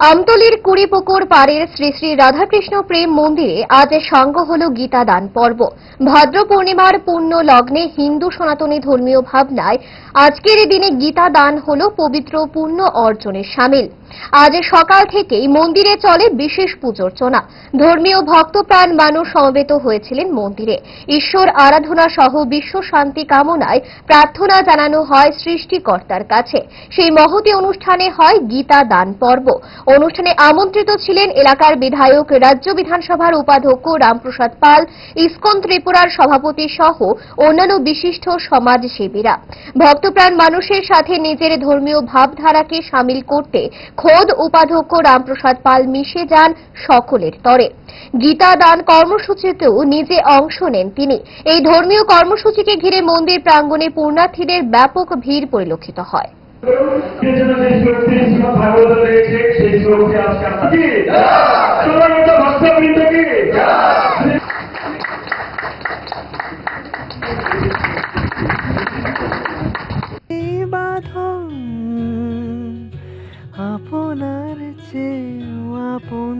আমতলির কুড়িপুকুর পাড়ের শ্রী শ্রী রাধাকৃষ্ণ প্রেম মন্দিরে আজ সাঙ্গ হল গীতা দান পর্ব। ভাদ্র পূর্ণিমার পুণ্য লগ্নে হিন্দু সনাতনী ধর্মীয় ভাবনায় আজকের দিনে গীতা দান হল পবিত্র পুণ্য অর্জনের সামিল। আজ সকাল থেকেই মন্দিরে চলে বিশেষ পূজর্চনা। ধর্মীয় ভক্তপ্রাণ মানুষ সমবেত হয়েছিলেন মন্দিরে। ঈশ্বর আরাধনা সহ বিশ্ব শান্তি কামনায় প্রার্থনা জানানো হয় সৃষ্টিকর্তার কাছে। সেই মহতি অনুষ্ঠানে হয় গীতা দান পর্ব। অনুষ্ঠানে আমন্ত্রিত ছিলেন এলাকার বিধায়ক, রাজ্য বিধানসভার উপাধ্যক্ষ রামপ্রসাদ পাল, ইসকন ত্রিপুরার সভাপতি সহ অন্যান্য বিশিষ্ট সমাজসেবীরা। ভক্তপ্রাণ মানুষের সাথে নিজের ধর্মীয় ভাবধারাকে সামিল করতে খোদ উপাধ্যক্ষ রামপ্রসাদ পাল মিশে যান সকলের তরে। গীতা দান কর্মসূচিতেও নিজে অংশ নেন তিনি। এই ধর্মীয় কর্মসূচিকে ঘিরে মন্দির প্রাঙ্গণে পূর্ণার্থীদের ব্যাপক ভিড় পরিলক্ষিত হয়। আমরা কি তোমার মতো ভক্তবৃন্দ কি? এই আপনার চেয়েও আপন।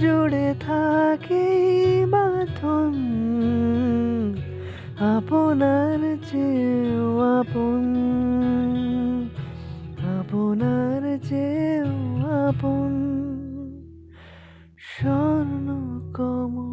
জুড়ে থাকে বাঁধন আপনার চেয়েও আপন। আপনার চেয়েও আপন স্বর্ণ কমল।